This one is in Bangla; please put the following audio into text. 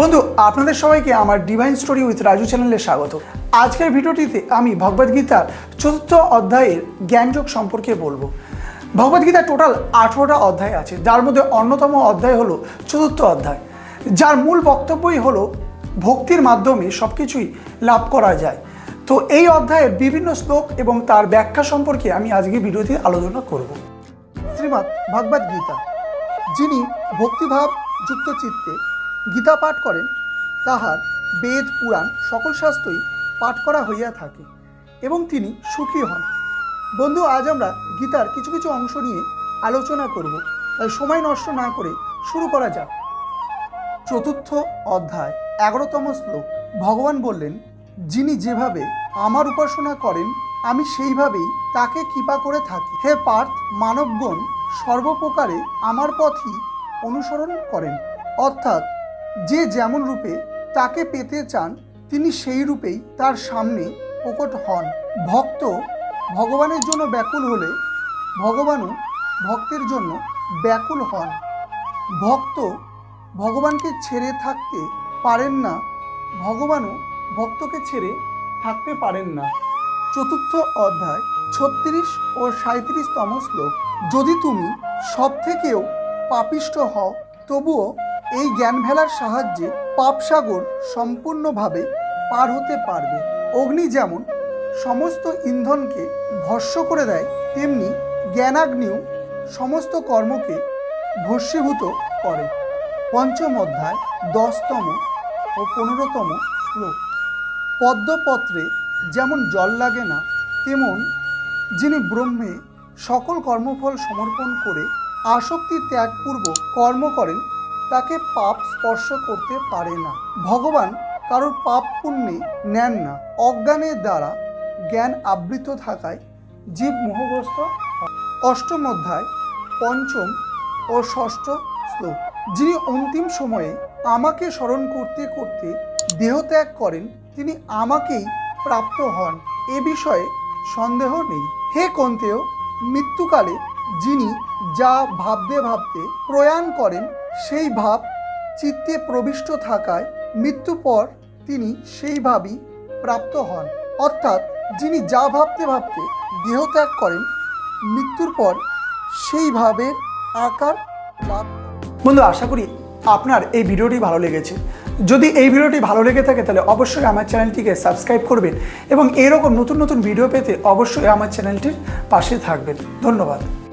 বন্ধু, আপনাদের সবাইকে আমার ডিভাইন স্টোরি উইথ রাজু চ্যানেলে স্বাগত। আজকের ভিডিওটিতে আমি ভগবদ্গীতার চতুর্থ অধ্যায়ের জ্ঞানযোগ সম্পর্কে বলব। ভগবদ্গীতার টোটাল আঠেরোটা অধ্যায় আছে। যার মধ্যে অন্যতম অধ্যায় হলো চতুর্থ অধ্যায়। যার মূল বক্তব্যই হলো ভক্তির মাধ্যমে সব কিছুই লাভ করা যায়। তো এই অধ্যায়ের বিভিন্ন শ্লোক এবং তার ব্যাখ্যা সম্পর্কে আমি আজকে ভিডিওতে আলোচনা করব। শ্রীমৎ ভগবদ গীতা, যিনি ভক্তিভাব যুক্ত চিত্তে গীতা পাঠ করেন, তাহার বেদ, পুরাণ সকল শাস্ত্রই পাঠ করা হইয়া থাকে এবং তিনি সুখী হন। বন্ধু, আজ আমরা গীতার কিছু কিছু অংশ নিয়ে আলোচনা করব। তাই সময় নষ্ট না করে শুরু করা যাক। চতুর্থ অধ্যায়, এগারোতম শ্লোক। ভগবান বললেন, যিনি যেভাবে আমার উপাসনা করেন, আমি সেইভাবেই তাকে কৃপা করে থাকি। হে পার্থ, মানবগণ সর্বপ্রকারে আমার পথই অনুসরণ করেন। অর্থাৎ যে যেমন রূপে তাকে পেতে চান, তিনি সেই রূপেই তার সামনে প্রকট হন। ভক্ত ভগবানের জন্য ব্যাকুল হলে ভগবানও ভক্তের জন্য ব্যাকুল হন। ভক্ত ভগবানকে ছেড়ে থাকতে পারেন না, ভগবানও ভক্তকে ছেড়ে থাকতে পারেন না। চতুর্থ অধ্যায় ছত্রিশ ও সাঁত্রিশতম শ্লোক। যদি তুমি সব থেকেও পাপিষ্ট হও, তবুও এই জ্ঞান ভেলার সাহায্যে পাপসাগর সম্পূর্ণভাবে পার হতে পারবে। অগ্নি যেমন সমস্ত ইন্ধনকে ভস্য করে দেয়, তেমনি জ্ঞানাগ্নিও সমস্ত কর্মকে ভস্মীভূত করে। পঞ্চম অধ্যায়, দশতম ও পনেরোতম শ্লোক। পদ্মপত্রে যেমন জল লাগে না, তেমন যিনি ব্রহ্মে সকল কর্মফল সমর্পণ করে আসক্তি ত্যাগপূর্বক কর্ম করেন তাকে পাপ স্পর্শ করতে পারে না। ভগবান কারোর পাপ পুণ্যে নেন না। অজ্ঞানের দ্বারা জ্ঞান আবৃত থাকায় জীব মোহগ্রস্ত। অষ্টম অধ্যায়, পঞ্চম ও ষষ্ঠ শ্লোক। যিনি অন্তিম সময়ে আমাকে স্মরণ করতে করতে দেহত্যাগ করেন, তিনি আমাকেই প্রাপ্ত হন। এ বিষয়ে সন্দেহ নেই। হে কন্তেয়, মৃত্যুকালে যিনি যা ভাবতে ভাবতে প্রয়াণ করেন, সেই ভাব চিত্তে প্রবিষ্ট থাকায় মৃত্যু পর তিনি সেই ভাবই প্রাপ্ত হন। অর্থাৎ যিনি যা ভাবতে ভাবতে দেহত্যাগ করেন, মৃত্যুর পর সেই ভাবের আকার লাভ বন্ধু, আশা করি আপনার এই ভিডিওটি ভালো লেগেছে। যদি এই ভিডিওটি ভালো লেগে থাকে, তাহলে অবশ্যই আমার চ্যানেলটিকে সাবস্ক্রাইব করবেন এবং এরকম নতুন নতুন ভিডিও পেতে অবশ্যই আমার চ্যানেলটির পাশে থাকবেন। ধন্যবাদ।